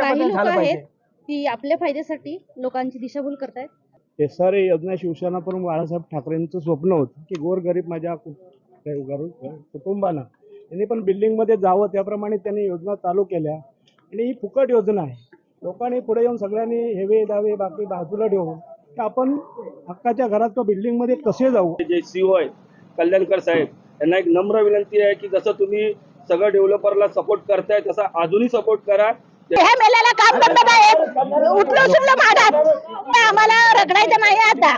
काही लोक आहेत की आपल्या फायद्यासाठी लोकांची दिशाभूल करतायत. एस आर ए योजना शिवसेना प्रमुख बाळासाहेब ठाकरेंचं स्वप्न होतं की गोरगरीब माझ्या कु- काही गरु- कुटुंबांना. त्यांनी पण बिल्डिंगमध्ये जावं त्याप्रमाणे त्यांनी योजना चालू केल्या. आणि ही फुकट योजना आहे. लोकांनी पुढे येऊन सगळ्यांनी हेवे दावे बाकी बाजूला ठेवून की आपण हक्काच्या घरात किंवा बिल्डिंगमध्ये कसे जाऊ? जे सीओ आहेत कल्याणकर साहेब यांना एक नम्र विनंती आहे की जसं तुम्ही सगळं डेव्हलपरला सपोर्ट करताय तसा अजूनही सपोर्ट करा. ह्या मेल्याला काम बंद आहे उठलो सुटलो माडात आम्हाला रगडायचं नाही आता.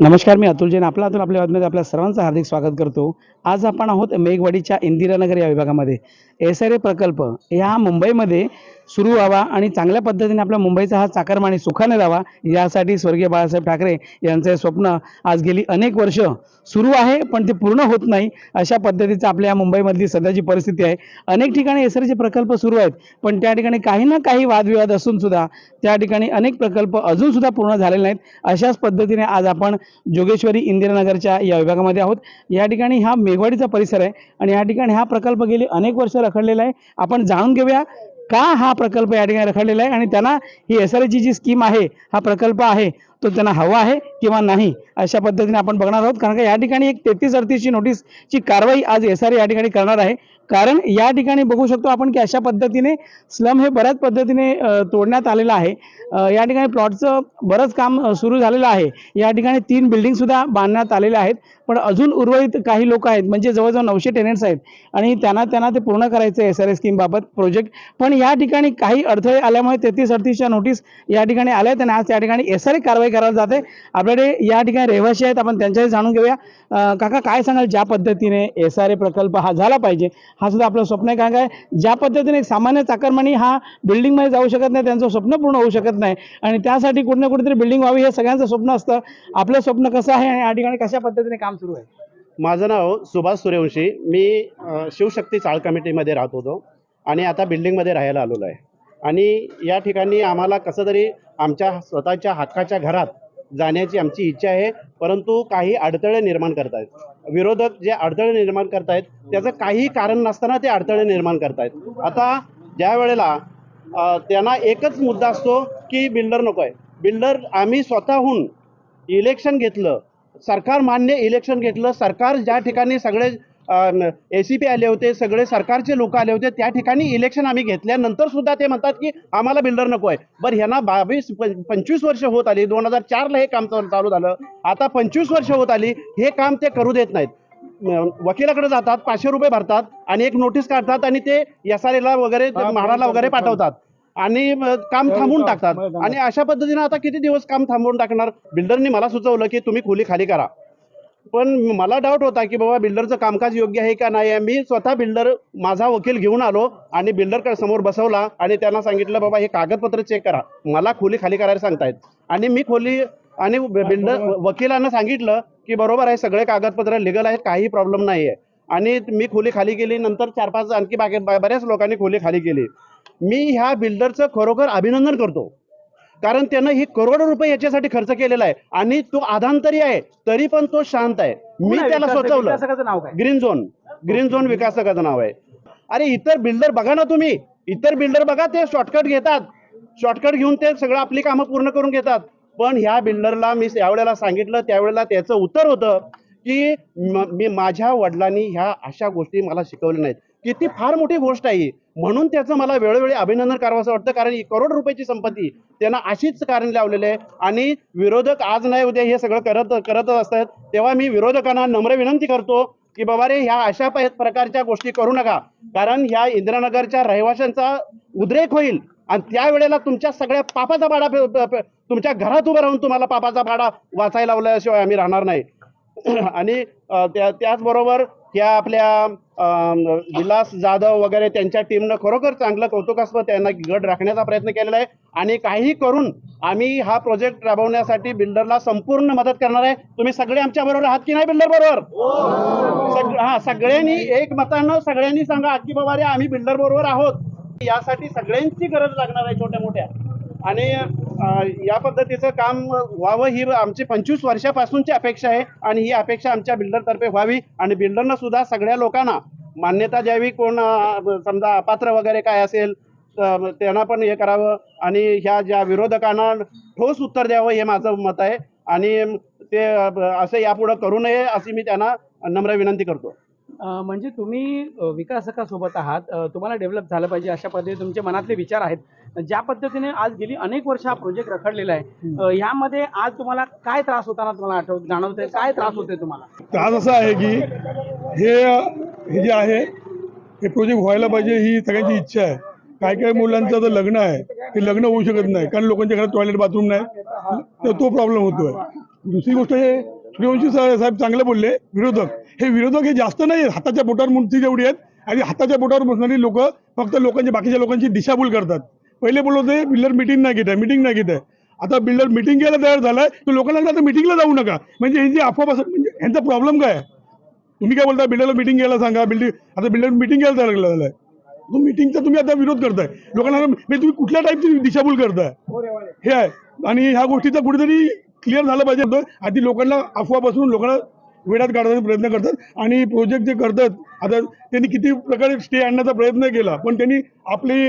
नमस्कार मी अतुल जैन. आपला अतुल आपल्या बातमीमध्ये आपल्या सर्वांचं हार्दिक स्वागत करतो. आज आपण आहोत मेघवाडीच्या इंदिरानगर या विभागामध्ये. एस आर ए प्रकल्प ह्या मुंबईमध्ये सुरू व्हावा आणि चांगल्या पद्धतीने आपल्या मुंबईचा हा चाकरमानी सुखाने लावा यासाठी स्वर्गीय बाळासाहेब ठाकरे यांचं स्वप्न आज गेली अनेक वर्ष सुरू आहे पण ते पूर्ण होत नाही. अशा पद्धतीचं आपल्या या मुंबईमधली सध्याची परिस्थिती आहे. अनेक ठिकाणी एसरचे प्रकल्प सुरू आहेत पण त्या ठिकाणी काही ना काही वादविवाद असून सुद्धा त्या ठिकाणी अनेक प्रकल्प अजून सुद्धा पूर्ण झालेले नाहीत. अशाच पद्धतीने आज आपण जोगेश्वरी इंदिरानगरच्या या विभागामध्ये आहोत. या ठिकाणी हा मेघवाडीचा परिसर आहे आणि या ठिकाणी हा प्रकल्प गेली अनेक वर्ष रखडलेला आहे. आपण जाणून घेऊया का हा प्रकल्प या ठिकाणी रखडलेला आहे? आणि त्यांना ही एस आर जी स्कीम आहे हा प्रकल्प आहे. तो त्यांना हवा आहे किंवा नाही अशा पद्धतीने आपण बघणार आहोत. कारण का या ठिकाणी एक तेहतीस अडतीसची नोटीसची कारवाई आज एस आर या ठिकाणी करणार आहे. कारण या ठिकाणी बघू शकतो आपण की अशा पद्धतीने स्लम हे बऱ्याच पद्धतीने तोडण्यात आलेलं आहे. या ठिकाणी प्लॉटचं बरंच काम सुरू झालेलं आहे. या ठिकाणी तीन बिल्डिंगसुद्धा बांधण्यात आलेल्या आहेत. पण अजून उर्वरित काही लोक आहेत म्हणजे जवळजवळ नऊशे टेनंट्स आहेत. आणि त्यांना त्यांना ते पूर्ण करायचं आहे एस आर ए स्कीमबाबत प्रोजेक्ट पण या ठिकाणी काही अडथळे आल्यामुळे तेहतीस अडतीसच्या नोटीस या ठिकाणी आल्या आहेत. आणि आज त्या ठिकाणी एस आर कारवाई करायला जाते. आपल्याकडे या ठिकाणी रहिवासी आहेत. आपण त्यांच्याशी जाणून घेऊया. काका काय सांगाल? ज्या पद्धतीने एस आर ए प्रकल्प हा झाला पाहिजे हा सुद्धा आपलं स्वप्न आहे. कारण काय? ज्या पद्धतीने एक सामान्य चाकरमानी हा बिल्डिंगमध्ये जाऊ शकत नाही त्यांचं स्वप्न पूर्ण होऊ शकत नाही. आणि त्यासाठी कुठे ना कुठेतरी बिल्डिंग व्हावी हे सगळ्यांचं स्वप्न असतं. आपलं स्वप्न कसं आहे आणि या ठिकाणी कशा पद्धतीने काम सुरू आहे? माझं नाव सुभाष सूर्यवंशी. मी शिवशक्ती चाळ कमिटीमध्ये राहत होतो. आणि आता बिल्डिंगमध्ये राहायला आलेलो आहे. आणि या ठिकाणी आम्हाला कसं तरी आमच्या स्वतःच्या हक्काच्या घरात जाण्याची आमची इच्छा आहे परंतु काही अडथळे निर्माण करतायत. विरोधक जे अडथळे निर्माण करतायत त्याचं काही कारण नसताना ते अडथळे निर्माण करतायत. आता ज्या वेळेला त्यांना एकच मुद्दा असतो की बिल्डर नको आहे. बिल्डर आम्ही स्वतःहून इलेक्शन घेतलं सरकार मान्य इलेक्शन घेतलं सरकार ज्या ठिकाणी सगळे ए सी पी आले होते सगळे सरकारचे लोक आले होते त्या ठिकाणी इलेक्शन आम्ही घेतल्यानंतर सुद्धा ते म्हणतात की आम्हाला बिल्डर नको आहे. बरं ह्यांना बावीस पंचवीस वर्ष होत आली दोन हजार चारला हे काम चालू झालं. आता पंचवीस वर्ष होत आली हे काम ते करू देत नाहीत. वकिलाकडे जातात पाचशे रुपये भरतात आणि एक नोटीस काढतात आणि ते एस आर एला वगैरे म्हाडाला वगैरे पाठवतात. आणि काम थांबवून टाकतात. आणि अशा पद्धतीने आता किती दिवस काम थांबवून टाकणार? बिल्डरनी मला सुचवलं की तुम्ही खोली खाली करा. पण मला डाऊट होता की बाबा बिल्डरचं कामकाज योग्य आहे का नाही? आहे मी स्वतः बिल्डर माझा वकील घेऊन आलो आणि बिल्डर समोर बसवला आणि त्यांना सांगितलं बाबा हे कागदपत्र चेक करा. मला खोली खाली करायला सांगतायत. आणि मी खोली आणि बिल्डर वकिलांना सांगितलं की बरोबर आहे सगळे कागदपत्र लिगल आहेत काही प्रॉब्लेम नाही आहे आणि मी खोली खाली केली नंतर चार पाच आणखी बाकी बऱ्याच लोकांनी खोली खाली केली. मी ह्या बिल्डरचं खरोखर अभिनंदन करतो. कारण त्यानं ही करोडो रुपये याच्यासाठी खर्च केलेला आहे. आणि तो आधांतरी आहे तरी पण तो शांत आहे. मी त्याला सुचवलं ग्रीन झोन. ग्रीन झोन विकासकाचं नाव आहे. अरे इतर बिल्डर बघा ना तुम्ही. इतर बिल्डर बघा ते शॉर्टकट घेतात. शॉर्टकट घेऊन ते सगळं आपली कामं पूर्ण करून घेतात. पण ह्या बिल्डरला मी यावेळेला सांगितलं त्यावेळेला त्याचं उत्तर होतं की म- माझ्या वडिलांनी ह्या अशा गोष्टी मला शिकवल्या नाहीत. किती फार मोठी गोष्ट आहे ही. म्हणून त्याचं मला वेळोवेळी अभिनंदन करावं असं वाटतं कारण ही करोड रुपयाची संपत्ती त्यांना अशीच कारण लावलेली आहे. आणि विरोधक आज नाही उद्या हे सगळं करत करतच असतात. तेव्हा मी विरोधकांना नम्र विनंती करतो की बाबा रे ह्या अशा प्रकारच्या गोष्टी करू नका. कारण ह्या इंदिरानगरच्या रहिवाशांचा उद्रेक होईल. आणि त्यावेळेला तुमच्या सगळ्या पापाचा भाडा तुमच्या घरात उभं राहून तुम्हाला पापाचा भाडा वाचायला लावल्याशिवाय आम्ही राहणार नाही. आणि त्या त्याचबरोबर ह्या आपल्या विलास जाधव वगैरे त्यांच्या टीमनं खरोखर चांगलं कौतुकास्पद त्यांना गड राखण्याचा प्रयत्न केलेला आहे. आणि काही करून आम्ही हा प्रोजेक्ट राबवण्यासाठी बिल्डरला संपूर्ण मदत करणार आहे. तुम्ही सगळे आमच्या बरोबर आहात की नाही बिल्डर बरोबर? सग- हा सगळ्यांनी एक मतानं सगळ्यांनी सांगा की बाबा रे आम्ही बिल्डर बरोबर आहोत. यासाठी सगळ्यांची गरज लागणार आहे छोट्या मोठ्या आणि या पद्धतीचं काम व्हावं ही आमची पंचवीस वर्षापासूनची अपेक्षा आहे आणि ही अपेक्षा आमच्या बिल्डरतर्फे व्हावी आणि बिल्डरनं सुद्धा सगळ्या लोकांना मान्यता द्यावी कोण समजा अपात्र वगैरे काय असेल त्यांना पण हे करावं आणि ह्या ज्या विरोधकांना ठोस उत्तर द्यावं हे माझं मत आहे आणि ते असं यापुढं करू नये अशी मी त्यांना नम्र विनंती करतो. म्हणजे तुम्ही विकासकासोबत आहात. तुम्हाला डेव्हलप झालं पाहिजे अशा पद्धतीने तुमचे मनातले विचार आहेत. ज्या पद्धतीने आज गेली अनेक वर्ष हा प्रोजेक्ट रखडलेला आहे. यामध्ये आज तुम्हाला काय त्रास होताना तुम्हाला आठवत जाणवतंय? काय त्रास होते तुम्हाला? त्रास असा आहे की हे हे जे आहे हे प्रोजेक्ट व्हायला पाहिजे ही सगळ्यांची इच्छा आहे. काय काय मुलांचं आता लग्न आहे. ते लग्न होऊ शकत नाही कारण लोकांच्या घरात टॉयलेट बाथरूम नाही. तर तो प्रॉब्लेम होतोय. दुसरी गोष्ट हे सूर्यवंशी साहेब चांगले बोलले विरोधक. हे विरोधक हे जास्त नाही हाताच्या बोटावर मूर्ती जेवढी आहेत आणि हाताच्या बोटावर बसणारी लोक फक्त लोकांची बाकीच्या लोकांची दिशाभूल करतात. पहिले बोलत होते बिल्डर मिटिंग नाही घेत आहे मिटिंग नाही घेत आहे. आता बिल्डर मिटिंग घ्यायला तयार झालाय तर लोकांना आता मिटिंगला जाऊ नका. म्हणजे ही जी अफवा म्हणजे यांचा प्रॉब्लेम काय तुम्ही काय बोलता बिल्डरला मिटिंग घ्यायला सांगा बिल्डिंग आता बिल्डर मिटिंग घ्यायला तयार झालाय. तो मिटिंगचा म्हणजे म्हणजे तुम्ही आता विरोध करताय. लोकांना म्हणजे तुम्ही कुठल्या टाईपची दिशाभूल करताय? हे आहे. आणि ह्या गोष्टीचा कुठेतरी क्लिअर झालं पाहिजे आधी लोकांना अफवा बसून लोकांना वेळात काढण्याचा प्रयत्न करतात. आणि प्रोजेक्ट जे करतात आता त्यांनी किती प्रकारे स्टे आणण्याचा प्रयत्न केला पण त्यांनी आपले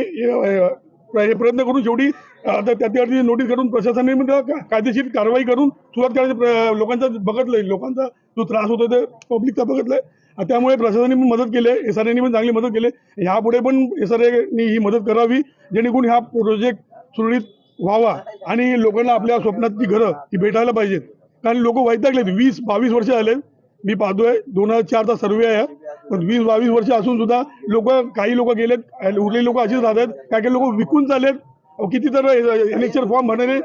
प्रयत्न करून शेवटी. आता त्याच्यावरती नोटीस काढून प्रशासनाने म्हणजे मग त्या कायदेशीर कारवाई करून सुरुवात करायची. लोकांचा बघतलंय लोकांचा जो त्रास होतो ते पब्लिकचा बघितलंय. त्यामुळे प्रशासनाने पण मदत केली एस आर एने पण चांगली मदत केली ह्यापुढे पण एस आर एने ही मदत करावी जेणेकरून हा प्रोजेक्ट सुरळीत व्हावा आणि लोकांना आपल्या स्वप्नातली घरं ही भेटायला पाहिजेत. कारण लोक वैतागलेत. वीस बावीस वर्ष झाले मी पाहतोय. दोन हजार चारचा सर्वे आहे. पण वीस बावीस वर्ष असून सुद्धा लोक काही लोक गेलेत. उरलेली लोक असेच राहतात. काही काही लोक विकून चाललेत. अहो, किती तर इलेक्शन फॉर्म भरणारे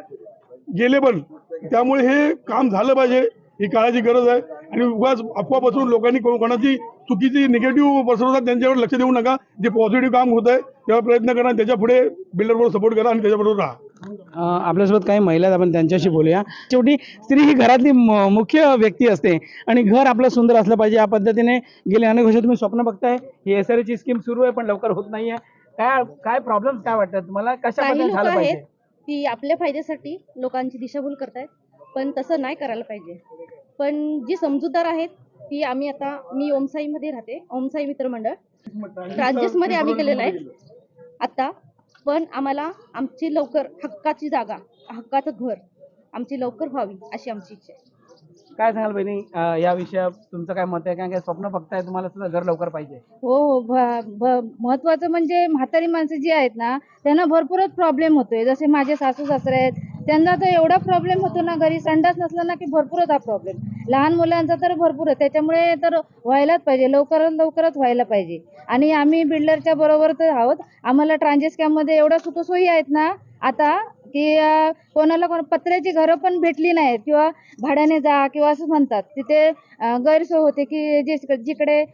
गेले पण. त्यामुळे हे काम झालं पाहिजे. ही काळाची गरज आहे. आणि उगाच अफवा पसरून लोकांनी कोणाची चुकीची निगेटिव्ह पसरवतात त्यांच्यावर लक्ष देऊ नका. जे पॉझिटिव्ह काम होत आहे तेव्हा प्रयत्न करा त्याच्या पुढे बिल्डरबरोबर सपोर्ट करा आणि त्याच्याबरोबर राहा. आपल्यासोबत काही महिला आपण त्यांच्याशी बोलूया. शेवटी स्त्री ही घरातली मुख्य व्यक्ती असते आणि घर आपलं सुंदर असलं पाहिजे या पद्धतीने गेले अनेक वर्ष तुम्ही स्वप्न बघताय. ही एस आर ची स्कीम सुरू आहे पण लवकर होत नाहीये. काय काय प्रॉब्लेम काय वाटतात तुम्हाला? कशा झालं आहेत पाहिजे? की आपल्या फायद्यासाठी लोकांची दिशाभूल करतायत पण तसं नाही करायला पाहिजे. पण जी समजूतदार आहेत ती आम्ही आता मी ओमसाईमध्ये राहते ओमसाई मित्रमंडळ ट्रान्झेसमध्ये आम्ही केलेलं आहे. आता पण आम्हाला आमची लवकर हक्काची जागा हक्काचं घर आमची लवकर व्हावी अशी आमची इच्छा आहे. काय सांगाल बहिणी? अं, या विषयात तुमचं काय मत आहे? कारण काय स्वप्न बघताय तुम्हाला सुद्धा घर लवकर पाहिजे. हो हो महत्वाचं म्हणजे म्हातारी माणसं जी आहेत ना त्यांना भरपूरच प्रॉब्लेम होतोय. जसे माझे सासू सासरे आहेत त्यांना तर एवढा प्रॉब्लेम होतो ना घरी संडास नसला ना की भरपूरच हा प्रॉब्लेम लहान मुलांचा तर भरपूर आहे त्याच्यामुळे तर व्हायलाच पाहिजे लवकरात लवकरच व्हायला पाहिजे. आणि आम्ही बिल्डरच्या बरोबर तर आहोत. आम्हाला ट्रान्झेस कॅम्पमध्ये एवढ्या सुखसोयी आहेत ना आता की कोणाला कोण पत्र्याची घरं पण भेटली नाहीत. किंवा भाड्याने जा किंवा असं म्हणतात. तिथे गैरसोय होते की जे जिकडे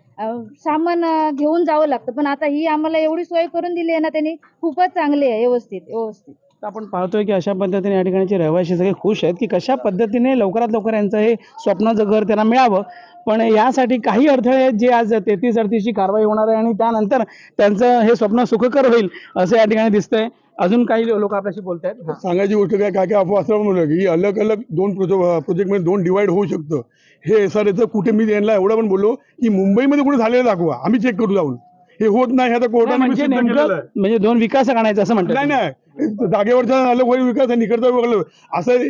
सामान घेऊन जावं लागतं. पण आता ही आम्हाला एवढी सोय करून दिली आहे ना त्यांनी खूपच चांगली आहे व्यवस्थित व्यवस्थित. आपण पाहतोय की अशा पद्धतीने या ठिकाणचे रहिवासी सगळे खुश आहेत की कशा पद्धतीने लवकरात लवकर यांचं हे स्वप्नाचं घर त्यांना मिळावं. पण यासाठी काही अडथळे आहेत जे आज तेहतीस अडतीसची कारवाई होणार आहे आणि त्यानंतर त्यांचं हे स्वप्न सुखकर होईल असं या ठिकाणी दिसतंय. अजून काही लोक आपल्याशी बोलत आहेत सांगायची गोष्ट काय काय काय अफवा असं म्हणलं की अलग अलग दोन प्रोजेक्टमध्ये दोन डिवाइड होऊ शकतं. हे एस आर एचं कुठे मी यांना एवढं पण बोललो की मुंबईमध्ये कुठे झालेलं दाखवा. आम्ही चेक करू जाऊन. हे होत नाही हे आता कोर्टाने म्हणजे सिद्ध केलेलं नेमकं आहे. म्हणजे दोन विकासक आणायचं असं म्हणतात नाही नाही जागेवरचा अलग होईल विकास आहे निकडचा वेगळं असं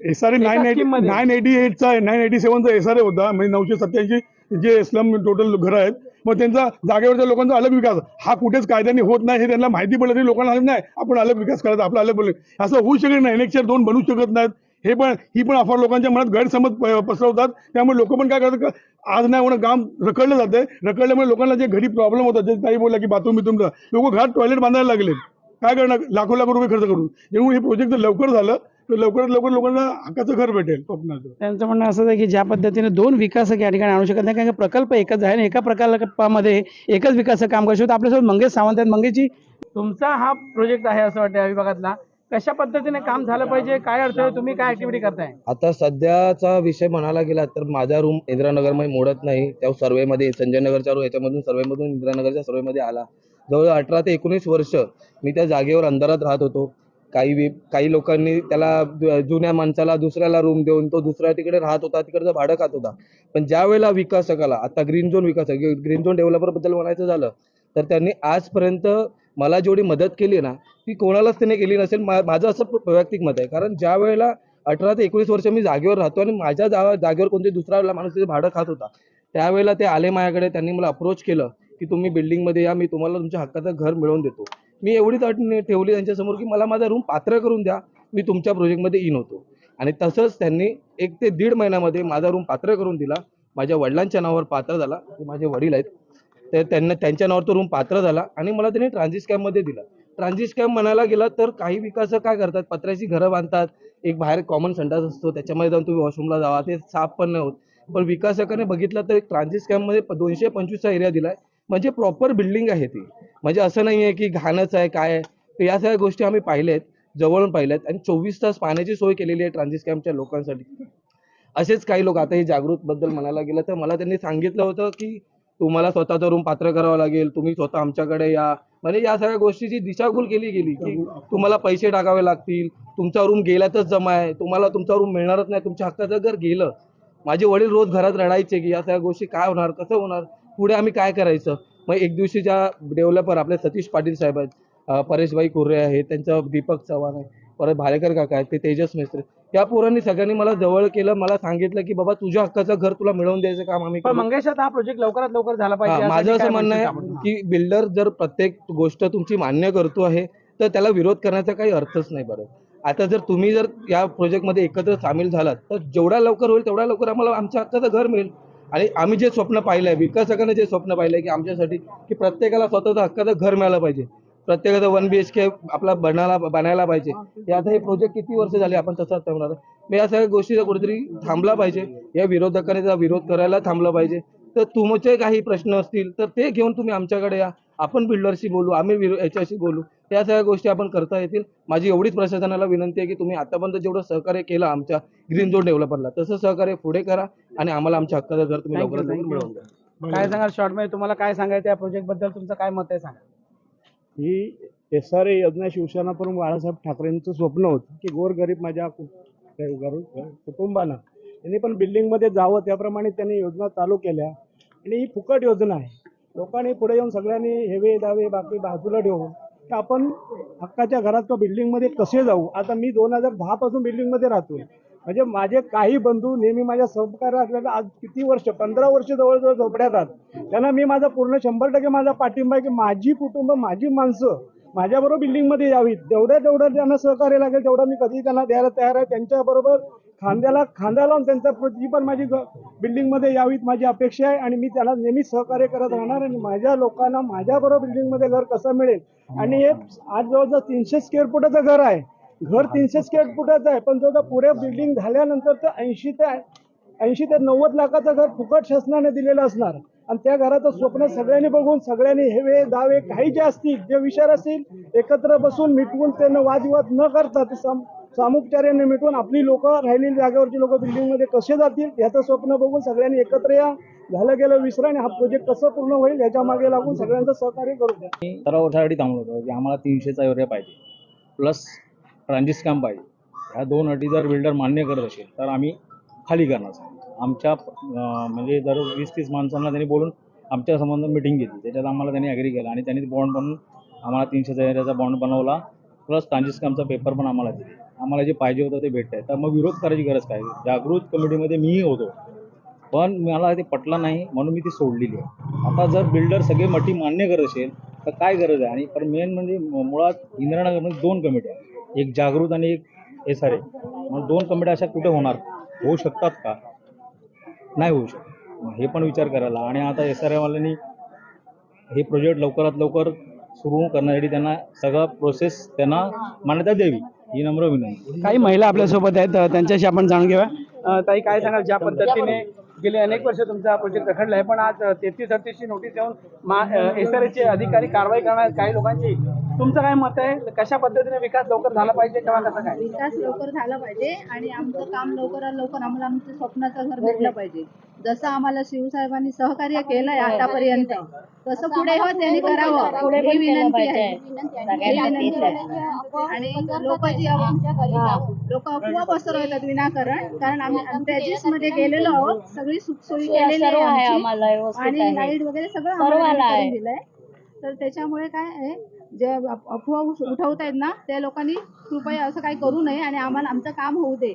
एस आर ए एका नाईन एटी scheme मध्ये. नाईन एटी एटचा नाईन एटी सेव्हनचा एस आर ए होता म्हणजे नऊशे सत्याऐंशी जे स्लम टोटल घरं आहेत मग त्यांचा जागेवरच्या लोकांचा अलग विकास. हा कुठेच कायद्याने होत नाही हे त्यांना माहिती पडलं तरी लोकांना सांगत नाही. आपण अलग विकास करायचा आपला अलग बोलले असं होऊ शकत नाही नेक्स्ट दोन बनू शकत नाहीत. हे पण ही पण अफवा लोकांच्या मनात गैरसमज प- पसरवतात. त्यामुळे लोक पण काय करतात का, आज नाही होणं काम रखडलं जाते रखडल्यामुळे लोकांना जे घरी प्रॉब्लेम होतात जे ताई बोलला की बाथरूम बिथरूमचा लोक घरात टॉयलेट बांधायला लागले काय करणार? लाखो लाखो रुपये खर्च करून. जेव्हा हे प्रोजेक्ट जर लवकर झालं तर लवकरात लवकर लोकांना हक्काचं घर भेटेल स्वप्नाचं. त्यांचं म्हणणं असं आहे की ज्या पद्धतीने दोन विकासक या ठिकाणी आणू शकत नाही कारण प्रकल्प एकच आहे आणि एका प्रकल्पामध्ये एकच विकासक काम करू शकतो. आपल्यासोबत मंगेश सावंत आहेत. मंगेशजी तुमचा हा प्रोजेक्ट आहे असं वाटतं या विभागातला कशा पद्धतीने काम झालं पाहिजे? काय अर्थ तुम्ही काय ऍक्टिव्हिटी करताय? आता सध्याचा विषय म्हणायला गेला तर माझा रूम इंदिरानगरमध्ये मोडत नाही. त्या सर्वेमध्ये संजय नगरच्या रो- याच्यामधून सर्वेमधून इंदिरानगरच्या सर्वेमध्ये आला. जवळ अठरा ते एकोणीस वर्ष मी त्या जागेवर अंधारात राहत होतो. काही काही लोकांनी त्याला जुन्या माणसाला दुसऱ्याला रूम देऊन तो दुसऱ्या तिकडे राहत होता तिकडचं भाडं खात होता. पण ज्या वेळेला विकासकाला आता ग्रीन झोन विकासक ग्रीन झोन डेव्हलपरबद्दल म्हणायचं झालं तर त्यांनी आजपर्यंत मला जेवढी मदत केली ना ती कोणालाच त्याने केली नसेल. मा- माझं असं वैयक्तिक मत आहे. कारण ज्या वेळेला अठरा ते एकोणीस वर्ष मी जागेवर राहतो आणि माझ्या जा जागेवर कोणते दुसरा माणूस तिथे भाडं खात होता त्यावेळेला ते आले माझ्याकडे त्यांनी मला अप्रोच केलं की तुम्ही बिल्डिंगमध्ये या मी तुम्हाला तुमच्या हक्काचं घर मिळवून देतो. मी एवढीच अट ठेवली त्यांच्यासमोर की मला माझा रूम पात्र करून द्या मी तुमच्या प्रोजेक्टमध्ये इन होतो. आणि तसंच त्यांनी एक ते दीड महिन्यामध्ये माझा रूम पात्र करून दिला. माझ्या वडिलांच्या नावावर पात्र झाला. ते माझे वडील आहेत. तर त्यांना त्यांच्या नावावर तो रूम पात्र झाला आणि मला त्यांनी ट्रान्झिट कॅम्पमध्ये दिला. ट्रान्झिट स्कॅम म्हणायला गेला तर काही विकासक काय करतात? पत्र्याची घरं बांधतात. एक बाहेर कॉमन संडास असतो. त्याच्यामध्ये जाऊन तुम्ही वॉशरूमला जावा. ते साफ पण नाही होत. पण विकासकाने बघितलं तर एक ट्रान्झिट स्कॅममध्ये दोनशे पंचवीसचा एरिया दिलाय. म्हणजे प्रॉपर बिल्डिंग आहे ती. म्हणजे असं नाही आहे की घाणच आहे काय आहे. तर या सगळ्या गोष्टी आम्ही पाहिल्या आहेत जवळून आहेत आणि चोवीस तास पाण्याची सोय केलेली आहे ट्रान्झिट स्कॅमच्या लोकांसाठी. असेच काही लोक आता हे जागृत बद्दल म्हणायला गेलं तर मला त्यांनी सांगितलं होतं की तुम्हाला स्वतःचा रूम पात्र करावा लागेल तुम्ही स्वतः आमच्याकडे या. म्हणजे या सगळ्या गोष्टीची दिशाभूल केली गेली की तुम्हाला पैसे टाकावे लागतील तुमचा रूम गेल्यातच जमा आहे तुम्हाला तुमचा रूम मिळणारच नाही तुमच्या हक्काचं घर गेलं. माझे वडील रोज घरात रडायचे की या सगळ्या गोष्टी काय होणार कसं होणार पुढे आम्ही काय करायचं? मग एक दिवशी ज्या डेव्हलपर आपले सतीश पाटील साहेब आहेत परेशभाई कुर्रे आहेत त्यांचं दीपक चव्हाण आहे परत भालेकर काका आहेत ते तेजस मिस्त्री. या पोरांनी सगळ्यांनी मला जवळ केलं मला सांगितलं की बाबा तुझ्या हक्काचं घर तुला मिळवून द्यायचं काम आम्ही पण करू. मंगेशात हा प्रोजेक्ट लवकरात लवकर झाला हा, पाहिजे माझं असं म्हणणं आहे? की बिल्डर जर प्रत्येक गोष्ट तुमची मान्य करतो आहे तर त्याला विरोध करण्याचा काही अर्थच नाही बरं आता जर तुम्ही जर या प्रोजेक्टमध्ये एकत्र सामील झालात तर जेवढ्या लवकर होईल तेवढ्या लवकर आम्हाला आमच्या हक्काचं घर मिळेल आणि आम्ही जे स्वप्न पाहिलंय विकासकाने जे स्वप्न पाहिलंय की आमच्यासाठी की प्रत्येकाला स्वतःचं हक्काचं घर मिळालं पाहिजे प्रत्येकाचं वन बी एच के आपला बनायला बनायला पाहिजे. हे आता हे प्रोजेक्ट किती वर्ष झाले आपण तसाच ठेवणार मग या सगळ्या गोष्टीचा कुठेतरी थांबला पाहिजे. या विरोधकाने विरोध करायला थांबला पाहिजे तर तुमचे काही प्रश्न असतील तर ते घेऊन तुम्ही आमच्याकडे या. आपण बिल्डरशी बोलू आम्ही याच्याशी बोलू. या सगळ्या गोष्टी आपण करता येतील. माझी एवढीच प्रशासनाला विनंती आहे की तुम्ही आतापर्यंत जेवढं सहकार्य केलं आमच्या ग्रीन झोन डेव्हलपरला तसं सहकार्य पुढे करा आणि आम्हाला आमच्या हक्काचं घर तुम्ही लवकरात लवकर. मिळवून द्या. काय सांगाल शॉर्टमध्ये? तुम्हाला काय सांगायचं या प्रोजेक्टबद्दल? तुमचं काय मत आहे सांगा. ही एस आर ए योजना शिवसेना प्रमुख बाळासाहेब ठाकरेंचं स्वप्न होतं की गोरगरीब माझ्या कु- काय कुटुंबानं त्यांनी पण बिल्डिंगमध्ये जावं त्याप्रमाणे त्यांनी योजना चालू केल्या. आणि ही फुकट योजना आहे. लोकांनी पुढे येऊन सगळ्यांनी हेवे दावे बाकी बाजूला ठेवून की आपण हक्काच्या घरात किंवा बिल्डिंगमध्ये कसे जाऊ? आता मी दोन हजार दहापासून बिल्डिंगमध्ये राहतो म्हणजे माझे काही बंधू नेहमी माझ्या सहकार्य असलेल्या आज किती वर्ष पंधरा वर्ष जवळजवळ झोपड्यात त्यांना मी माझा पूर्ण शंभर टक्के माझा पाठिंबा आहे की माझी कुटुंब माझी माणसं माझ्याबरोबर बिल्डिंगमध्ये यावीत जेवढ्या जेवढं त्यांना सहकार्य लागेल तेवढं मी कधी त्यांना द्यायला तयार आहे. त्यांच्याबरोबर खांद्याला खांदा लावून त्यांच्या जी पण माझी ग- बिल्डिंगमध्ये यावीत माझी अपेक्षा आहे आणि मी त्यांना नेहमी सहकार्य करत राहणार आणि माझ्या लोकांना माझ्याबरोबर बिल्डिंगमध्ये घर कसं मिळेल? आणि हे आज जवळजवळ तीनशे स्क्वेअर फुटाचं घर आहे. घर तीनशे स्क्वेअर फुटाचं आहे पण जो पुऱ्या बिल्डिंग झाल्यानंतर तर ऐंशी ते ऐंशी ते नव्वद लाखाचं घर फुकट शासनाने दिलेलं असणार. आणि त्या घराचं स्वप्न सगळ्यांनी बघून सगळ्यांनी हेवे दावे काही जे असतील जे विचार असतील एकत्र बसून मिटवून त्यांना वादविवाद न करता ते साम सामुपचार्याने मिटवून आपली लोक राहिलेली जागेवरची लोक बिल्डिंगमध्ये कसे जातील याचं स्वप्न बघून सगळ्यांनी एकत्र या. झालं गेलं विसरा आणि हा प्रोजेक्ट कसं पूर्ण होईल याच्या मागे लागून सगळ्यांचं सहकार्य करू द्या. सर्व वर्षासाठी थांबलो होतो की आम्हाला तीनशेचा एरिया पाहिजे. प्लस ट्रान्झिट काम पाहिजे ह्या दोन अटी जर बिल्डर मान्य करत असेल तर आम्ही खाली करणार आमच्या म्हणजे जर वीस तीस माणसांना त्यांनी बोलून आमच्या संबंधात मिटिंग घेतली. त्याच्यात आम्हाला त्यांनी ॲग्री केलं आणि त्यांनी बॉन्ड बनवून आम्हाला तीनशे हजाराचा बॉन्ड बनवला प्लस ट्रान्झिट कामचा पेपर पण आम्हाला दिले. आम्हाला जे पाहिजे होतं ते भेटत आहे तर मग विरोध करायची गरज काय? जागृत कमिटीमध्ये मीही होतो. पण मला ते पटलं नाही म्हणून मी ती सोडलेली आहे. आता जर बिल्डर सगळे मटी मान्य करत असेल तर काय गरज आहे? आणि पण मेन म्हणजे मुळात इंदिरानगरमध्ये दोन कमिटी आहेत. एक जागृत आणि एक एस आर ए मग दोन कमिट्या अशा कुठे होणार? होऊ शकतात का? नाही होऊ शकत. मग हे पण विचार करायला. आणि आता एस आर एवाल्यांनी हे प्रोजेक्ट लवकरात लवकर सुरू करण्यासाठी त्यांना सगळा प्रोसेस त्यांना मान्यता द्यावी. ही नम्र विनंती. काही महिला आपल्यासोबत आहेत त्यांच्याशी आपण जाणून घेऊया. ताई काय सांगाल? ज्या पद्धतीने गेले अनेक वर्ष तुमचा हा प्रोजेक्ट रखडला आहे पण आज तेहतीस अडतीसची नोटीस येऊन एस आर एचे अधिकारी कारवाई करणार काही लोकांची. तुमचं काय मत आहे? कशा पद्धतीने विकास लवकर झाला पाहिजे किंवा कसं काय? विकास लवकर झाला पाहिजे आणि आमचं काम लवकरात लवकर आम्हाला आमचं स्वप्नाचं घर भेटलं पाहिजे. जसं आम्हाला शिवसाहेबांनी सहकार्य केलंय आतापर्यंत तसं पुढे हो त्यांनी करावं. पुढे विनंती. आहे. सगळ्यांना ही आणि लोक अफवा पसरवतात विनाकारण. कारण आम्ही अंत्याजीसमध्ये गेलेलो आहोत सगळी सुखसोयी केलेली सर्व आहे आहे आम्हाला आमची. व्यवस्थित आणि आहे. लाइट वगैरे सगळं आम्हाला. करून दिलंय. तर त्याच्यामुळे काय आहे जे अफ- अफवा उठवतायत ना त्या लोकांनी कृपया असं काही करू नये आणि आम्हाला आमचं काम होऊ दे.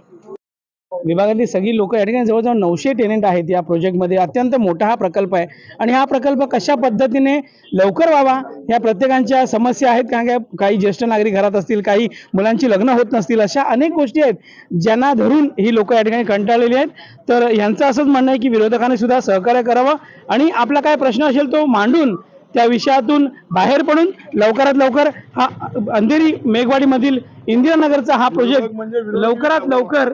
विभागातली सगळी लोक या ठिकाणी जवळजवळ नऊशे टेनेंट आहेत या प्रोजेक्टमध्ये अत्यंत मोठा हा प्रकल्प आहे. आणि हा प्रकल्प कशा पद्धतीने लवकर व्हावा या प्रत्येकांच्या समस्या आहेत. कारण का काही ज्येष्ठ नागरिक घरात असतील काही मुलांची लग्न होत नसतील अशा अनेक गोष्टी आहेत ज्यांना धरून ही लोक या ठिकाणी कंटाळलेली आहेत. तर यांचं असंच म्हणणं आहे की विरोधकांनी सुद्धा सहकार्य करावं. आणि आपला काय प्रश्न असेल तो मांडून त्या विषयातून बाहेर पडून लवकरात लवकर हा अंधेरी मेघवाडीमधील इंदिरानगरचा हा प्रोजेक्ट लवकरात लवकर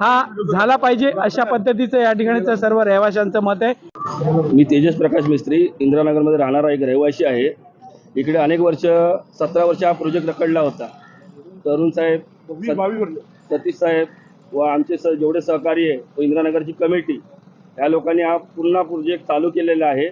हा झाला पाहिजे अशा पद्धतीचं या ठिकाणीचं सर्व रहिवाशांचं मत आहे. मी तेजस प्रकाश मिस्त्री इंदिरानगरमध्ये राहणारा एक रहिवासी आहे. इकडे अनेक वर्ष सतरा वर्ष हा प्रोजेक्ट रखडला होता. तरुण साहेब सत- सतीश साहेब व आमचे स जेवढे सहकारी आहे व इंदिरानगरची कमिटी या लोकांनी हा पुन्हा प्रोजेक्ट चालू केलेला आहे.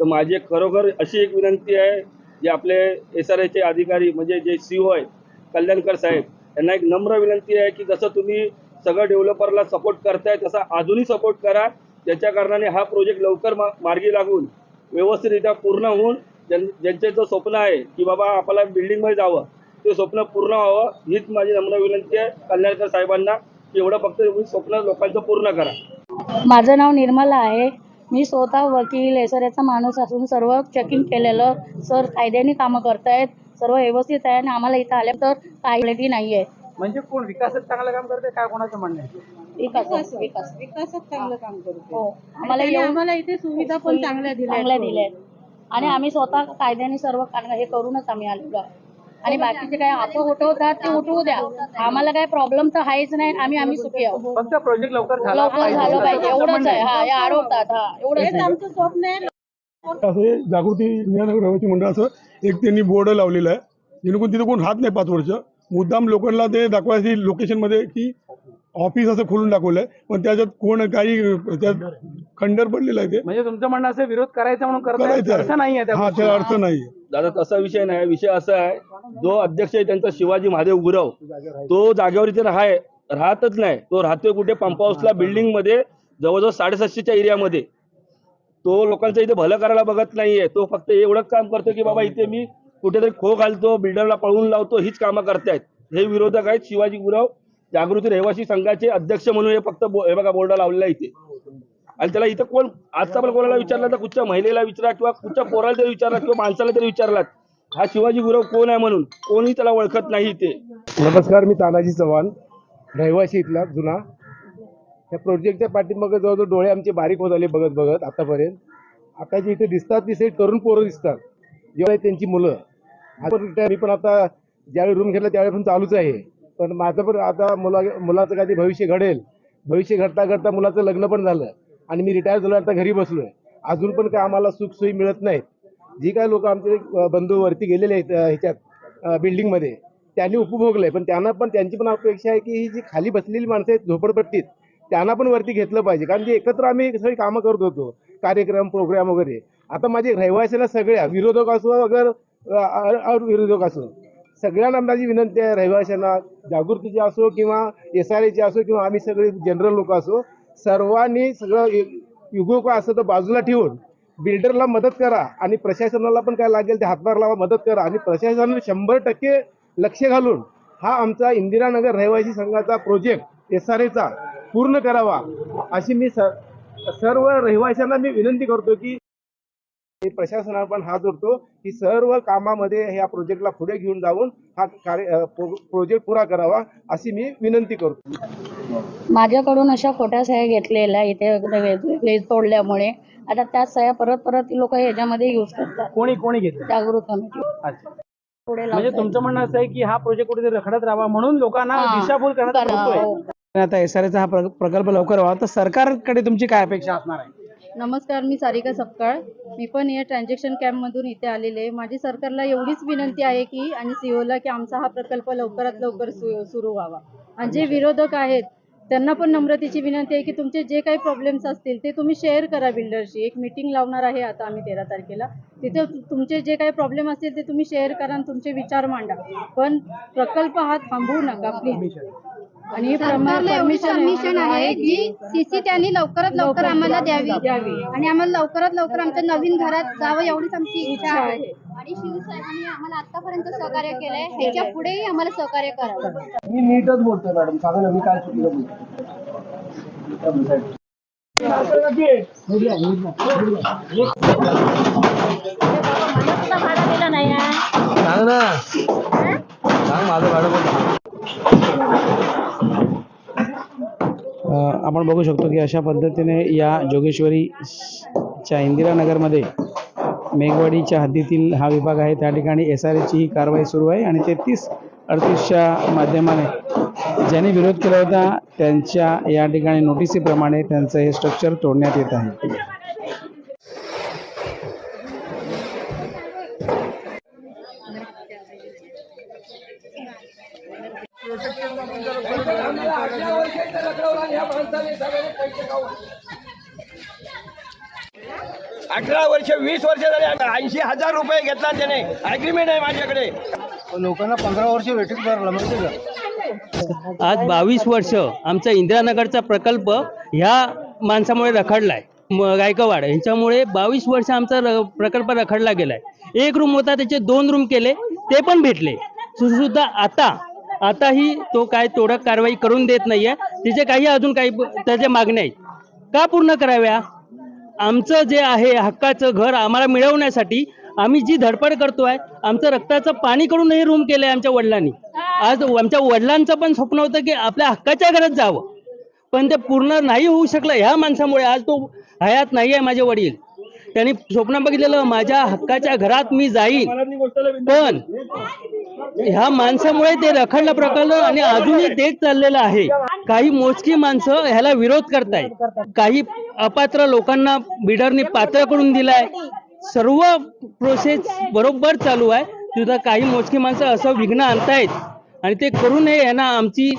तर माझी एक खरोखर अशी एक विनंती आहे जे आपले एस आर एचे अधिकारी म्हणजे जे सी ओ आहेत कल्याणकर साहेब यांना एक नम्र विनंती आहे की जसं तुम्ही सगळं डेव्हलपरला सपोर्ट करताय तसा अजूनही सपोर्ट करा. त्याच्या कारणाने हा प्रोजेक्ट लवकर मा मार्गी लागून व्यवस्थितरित्या पूर्ण होऊन ज्यां ज्यांचे जो स्वप्न आहे की बाबा आपल्याला बिल्डिंगमध्ये जावं ते स्वप्न पूर्ण व्हावं हीच माझी नम्र विनंती आहे कल्याणकर साहेबांना की एवढं फक्त स्वप्न लोकांचं पूर्ण करा. माझं नाव निर्मला आहे. मी स्वतः वकील एसआरएचा माणूस असून सर्व चेकिंग केलेलं. सर कायद्याने कामं करतायत. सर्व व्यवस्थित आहे आणि आम्हाला इथं आल्या तर क्वालिटी नाही आहे म्हणजे कोण विकासात चांगलं काम करते काय कोणाचं म्हणणं आहे? विकास विकास विकासात. चांगलं काम करतो हो. आम्हाला इथे सुविधा पण चांगल्या दिल्या आहेत. आणि आम्ही स्वतः कायद्याने सर्व हे करूनच आम्ही आलेलो आहे. आणि बाकीचे काय आपण उठवतात ते उठवू द्या. आम्हाला काय प्रॉब्लेम तर आहेच नाही आम्ही आम्ही सुखी आहोत. फक्त प्रोजेक्ट लवकर झाला लवकर झालं पाहिजे. एवढंच आहे. हा हे आरवतात हा एवढंच आमचं स्वप्न आहे. असं जागृती ज्ञाननगर रहिवासी मंडळाचं एक त्यांनी बोर्ड लावलेलं आहे. जेणेकरून तिथे कोण राहत नाही पाच वर्ष मुद्दाम लोकांना ते दाखवायची लोकेशनमध्ये की ऑफिस असं खोलून दाखवलंय. पण त्याच्यात कोण काही त्यात खंडर पडलेलं आहे ते. म्हणजे तुमचं म्हणणं असं विरोध करायचा म्हणून करायचं अर्थ आहे हा. त्याला अर्थ नाही दादा तसा विषय नाही. विषय असा आहे जो अध्यक्ष आहे त्यांचा शिवाजी महादेव गुरव. तो जागेवर इथे राहाय राहतच नाही. तो राहतोय कुठे? पंप हाऊसला बिल्डिंगमध्ये जवळजवळ साडेसातशेच्या एरियामध्ये तो लोकांचं इथे भलं करायला बघत नाहीये. तो फक्त एवढंच काम करतो की बाबा इथे मी कुठेतरी खो घालतो बिल्डरला पळवून लावतो हीच कामं करतायत. हे विरोधक आहेत शिवाजी गुरव जागृती रहिवासी संघाचे अध्यक्ष म्हणून हे फक्त हे बघा बोर्ड लावलेला आहे इथे. आणि त्याला इथं कोण आजचा पण कोणाला विचारला तर कुठच्या महिलेला विचारा किंवा कुठच्या पोराला तरी विचारला किंवा माणसाला तरी विचारलात? हा शिवाजी गुरव कोण आहे म्हणून? कोणी त्याला ओळखत नाही इथे. नमस्कार मी तानाजी चव्हाण रहिवासी इथला जुना. त्या प्रोजेक्टच्या पाठीमागे जवळजवळ डोळे आमचे बारीक होत आले बघत बघत आतापर्यंत. आता जे इथे दिसतात ती सगळे तरुण पोरं दिसतात. जेव्हा त्यांची मुलं. आता मी पण आता ज्यावेळी रूम घेतला त्यावेळी पण चालूच आहे. पण माझं पण आता मुला मुलाचं काही भविष्य घडेल. भविष्य घडता घडता मुलाचं लग्न पण झालं. आणि मी रिटायर झालो आता घरी बसलो आहे अजून पण काय आम्हाला सुखसोयी मिळत नाहीत. जी काय लोक आमचे बंधू वरती गेलेले आहेत ह्याच्यात बिल्डिंगमध्ये त्यांनी उपभोगलंय. पण त्यांना पण त्यांची पण अपेक्षा आहे की ही जी खाली बसलेली माणसं आहेत झोपडपट्टीत त्यांना पण वरती घेतलं पाहिजे. कारण जे एकत्र आम्ही सगळी कामं करत होतो कार्यक्रम प्रोग्राम वगैरे. आता माझे रहिवासीला सगळ्या विरोधक असो अगर विरोधक असो सगळ्यांना माझी विनंती आहे रहिवाशांना जागृतीची असो किंवा एस आर एची असो किंवा आम्ही सगळे जनरल लोक असो सर्वांनी सगळं युगोक असं तर बाजूला ठेवून बिल्डरला मदत करा आणि प्रशासनाला पण काय लागेल ते हातभार लावा मदत करा. आणि प्रशासनाने शंभर टक्के लक्ष घालून हा आमचा इंदिरानगर रहिवासी संघाचा प्रोजेक्ट एस आर एचा पूर्ण करावा अशी मी स सर्व रहिवाशांना मी विनंती करतो की मी प्रशासनाला पण हात जोडतो की सर्व कामामध्ये ह्या प्रोजेक्टला पुढे घेऊन जाऊन हा कार्य प्रोजेक्ट पुरा करावा अशी मी विनंती करतो. माझ्याकडून अशा खोट्या सह्या घेतलेल्या इथे तोडल्यामुळे. आता त्या सह्या परत परत लोक ह्याच्यामध्ये युज करतात. कोणी कोणी घेतलं जागृत कमिटी अच्छा. पुढे म्हणजे. तुमचं म्हणणं असं आहे की हा प्रोजेक्ट कुठेतरी रखडत राहावा म्हणून लोकांना हा. दिशाभूल करण्याचा करा- होतोय हो. आता एस आर हा प्र- प्रकल्प लवकर व्हावा तर सरकारकडे तुमची काय अपेक्षा असणार आहे? नमस्कार मी सारिका सपकाळ. मी पण या ट्रान्झॅक्शन कॅम्पमधून इथे आलेले आहे. माझी सरकारला एवढीच विनंती आहे की आणि सीओला की आमचा हा प्रकल्प लवकरात लवकर सुरू व्हावा. आणि जे विरोधक आहेत त्यांना पण नम्रतेची विनंती आहे की तुमचे जे काही प्रॉब्लेम्स असतील ते तुम्ही शेअर करा बिल्डरशी एक मीटिंग लावणार आहे आता आम्ही तेरा तारखेला. तिथे तुमचे जे काही प्रॉब्लेम असतील ते तुम्ही शेअर करा आणि तुमचे विचार मांडा. पण प्रकल्प हा थांबवू नका प्लीज आणि सरकारला एवढी परमिशन आहे. की सीसी त्यांनी लवकरात लवकर आम्हाला द्यावी. आणि आम्हाला लवकरात लवकर आमच्या नवीन घरात जावं एवढीच आमची इच्छा आहे. आणि शिवसाहेबांनी आम्हाला आतापर्यंत सहकार्य केलंय. ह्याच्या पुढेही आम्हाला सहकार्य करावं. मी नीटच बोलतोय मॅडम. सांगा ना मी काय चुकीचं बोलतो सांग ना. सांग माझं भाडं अ, आपण बघू शकतो की अशा पद्धतीने या जोगेश्वरी च्या इंदिरानगरमध्ये मेघवाडीच्या हद्दीतील हा विभाग आहे. त्या ठिकाणी एस आर एची ही कारवाई सुरू आहे आणि तेहतीस अडतीसच्या माध्यमाने ज्यांनी विरोध केला होता त्यांच्या या ठिकाणी नोटिसीप्रमाणे त्यांचं हे स्ट्रक्चर तोडण्यात येत आहे अठरा वर्ष वीस वर्ष झाले ऐंशी हजार रुपये घेतला त्याने. अग्रीमेंट आहे माझ्याकडे. लोकांना पंधरा वर्ष वेटिंग करायला माहिती का आज बावीस वर्ष आमचा इंदिरानगरचा प्रकल्प ह्या माणसामुळे रखडलाय. गायकवाड यांच्यामुळे बावीस वर्ष आमचा प्रकल्प रखडला गेलाय. एक रूम होता त्याचे दोन रूम केले ते पण भेटले. सुद्धा आता आताही तो काय तोडक कारवाई करून देत नाहीये. तिचे काही अजून काही त्याच्या मागण्या आहेत. का पूर्ण कराव्या? आमचं जे आहे हक्काचं घर आम्हाला मिळवण्यासाठी आम्ही जी धडपड करतोय आमचं रक्ताचं पाणी करूनही रूम केलंय आमच्या वडिलांनी. आज आमच्या वडिलांचं पण स्वप्न होतं की आपल्या हक्काच्या घरात जावं. पण ते पूर्ण नाही होऊ शकलं ह्या माणसामुळे आज तो हयात नाही आहे माझे वडील. त्यांनी स्वप्न बघितलेलं माझ्या हक्काच्या घरात मी जाईन. पण ह्या माणसामुळे ते रखडलं प्रकल्प आणि अजूनही तेच चाललेलं आहे. काही मोजकी माणसं ह्याला विरोध करतायत. काही अपात्र लोकांना बिडरनी पात्र करून दिलाय. सर्व प्रोसेस बरोबर चालू आहे. सुद्धा काही मोजकी माणसं असं विघ्न आणतायत. आणि ते करू नये यांना आमची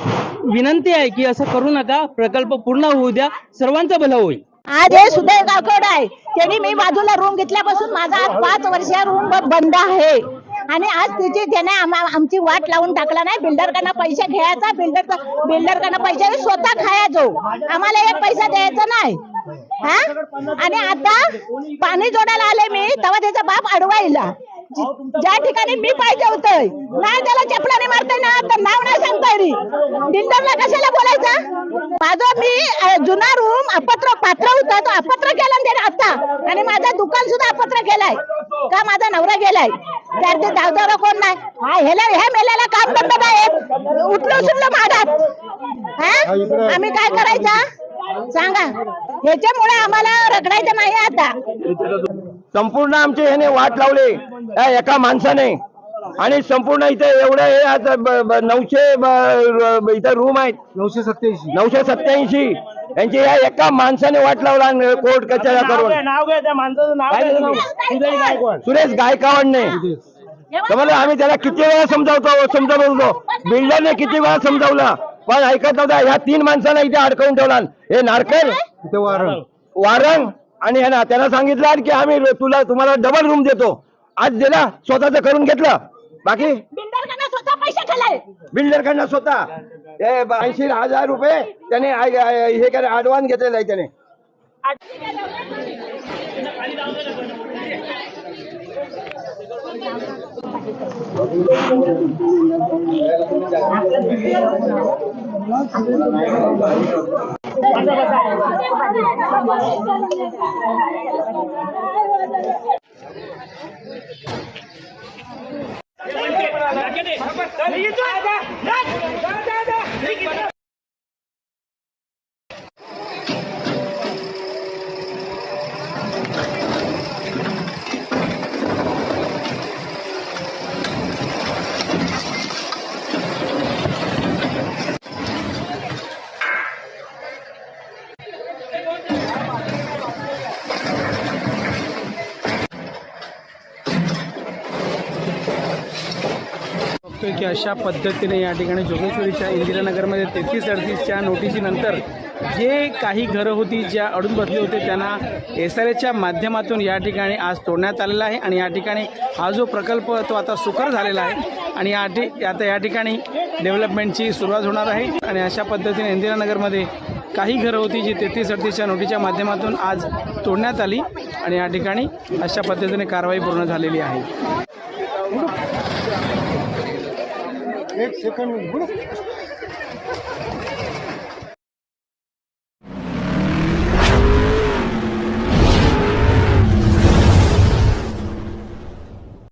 विनंती आहे की असं करू नका. प्रकल्प पूर्ण होऊ द्या. सर्वांचं भलं होईल. आज हे सुदैव गावकड आहे. त्यांनी मी बाजूला रूम घेतल्यापासून माझा आज पाच वर्ष रूम बंद आहे. आणि आज तिची त्याने आमची वाट लावून टाकला नाही. बिल्डरकडनं पैसे घ्यायचा बिल्डर बिल्डरकडनं पैसे स्वतः खायचो आम्हाला एक पैसा द्यायचा नाही. हा? आणि आता पाणी जोडायला आले मी तेव्हा त्याचा बाप अडवायला. ज्या ठिकाणी मी पाहिजे होतंय नाही त्याला चपलाने मारताय ना तर नाव नाही सांगता येईल बिल्डरला कशाला बोलायचं? माझं मी जुना रूम अपत्र पात्र होता तो अपत्र केला ना त्याने आता आणि माझं दुकान सुद्धा अपत्र केलाय. का माझा नवरा गेलाय? तर ते कोण नाही? हा ह्याला ह्या मेल्याला काम करत आहे उठलो सुटलो मागात हा? आम्ही काय करायचं? सांगा. ह्याच्यामुळे आम्हाला रगडायचं नाही आता. संपूर्ण आमचे ह्याने वाट लावले. या एका माणसाने. आणि संपूर्ण इथे एवढं हे ब- नऊशे इथं रूम आहेत. नऊशे सत्याऐंशी नऊशे सत्याऐंशी यांची या एका माणसाने वाट लावला कोर्ट कचऱ्या करून. नाव घ्या त्या माणसाचं नाव काय त्याचं नाव? सुजय गायकवाड. सुरेश गायकवाडने. समजलं आम्ही त्याला किती वेळा समजावतो समजावत. होतो बिल्डरने किती वेळा समजावलं. पण ऐकत नव्हता ह्या तीन माणसांना इथे अडकवून ठेवला. हे नारकर इथे वारं वारंग आणि ह्याना त्यांना सांगितलं की आम्ही तुला तुम्हाला डबल रूम देतो. आज दिला स्वतःच करून घेतलं. बाकी? बिल्डरकडनं स्वतः ऐंशी हजार रुपये त्याने हे कर ऍडव्हान्स घेतलेला आहे त्याने. રાખે દે की अशा पद्धतीने या ठिकाणी जोगेश्वरीच्या इंदिरानगरमध्ये तेहतीस अडतीसच्या नोटिसीनंतर जे काही घरं होती ज्या अडून बसली होते त्यांना एस आर एच्या माध्यमातून या ठिकाणी आज तोडण्यात आलेला आहे. आणि या ठिकाणी हा जो प्रकल्प तो आता सुकर झालेला आहे. आणि या ठि आता या ठिकाणी डेव्हलपमेंटची सुरुवात होणार आहे. आणि अशा पद्धतीने इंदिरानगरमध्ये काही घरं होती जी तेहतीस अडतीसच्या नोटीच्या माध्यमातून आज तोडण्यात आली. आणि या ठिकाणी अशा पद्धतीने कारवाई पूर्ण झालेली आहे. एक सेकंड